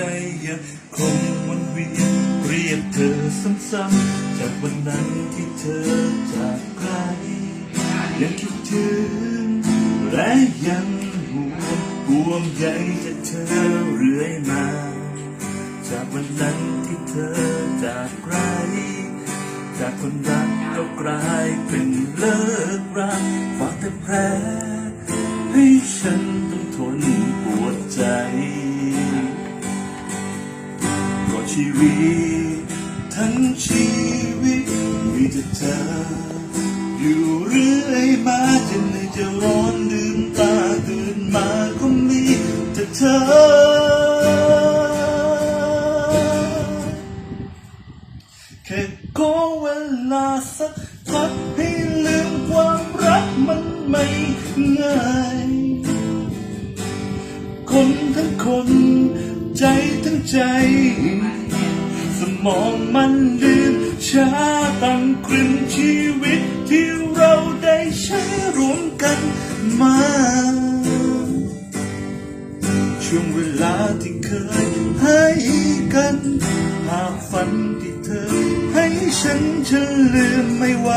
ใจยังคงวนเวียนเรียกเธอซ้ำๆจากวันนั้นที่เธอจากไกลยังคิดถึงและยังห่วงห่วงใยจากเธอเรื่อยมา จากวันนั้นที่เธอจากไกลจากคนรักก็กลายเป็นเลิกรักฝากแต่แผลให้ฉันต้องทน ชีวิต ทั้งชีวิต มีแต่เธอ อยู่เรื่อยมาจนเหนื่อยจะร้อนลืมตาตื่นมาก็มีแต่เธอ แค่ขอเวลาสักพักให้ลืมความรักมันไม่ง่ายคนทั้งคน ใจทั้งใจ มองมันลืมช้าตั้งครึ่งชีวิตที่เราได้ใช้ร่วมกันมา ช่วงเวลาที่เคยให้กัน หากฝันที่เธอให้ฉันฉันลืมไม่ไหว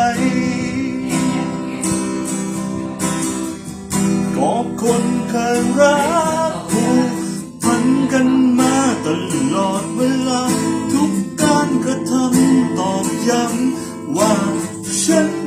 ฉั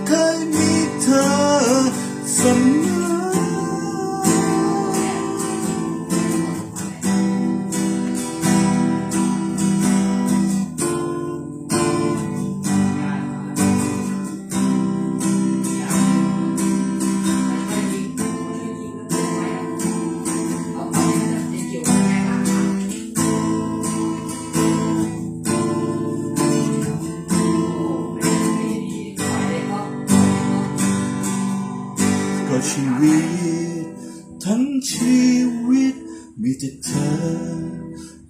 ก็ชีวิต ทั้งชีวิต มีแต่เธอ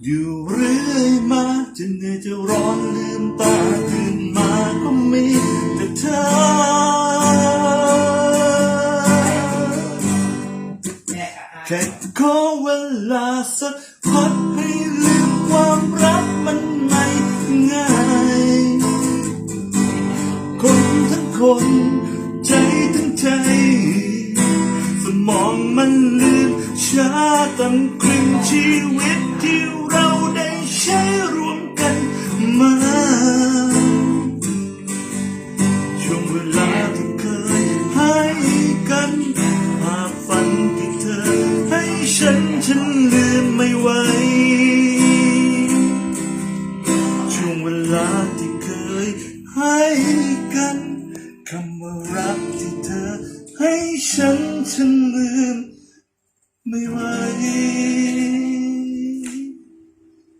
อยู่เรื่อยมาจนเหนื่อยจะร้อนลืมตาตื่นมาก็มีแต่เธอแค่ขอเวลาสักพักให้ลืมความรักมันไม่ง่าย คนทั้งคน ใจทั้งใจ สมองมันลืมช้าตั้งครึ่งชีวิตที่เราได้ใช้ร่วมกันมาช่วงเวลาที่เคยให้กันภาพฝันที่เธอให้ฉันฉันลืมไม่ไหวช่วงเวลาที่เคยให้ ให้ฉันฉันลืม ไม่ไหว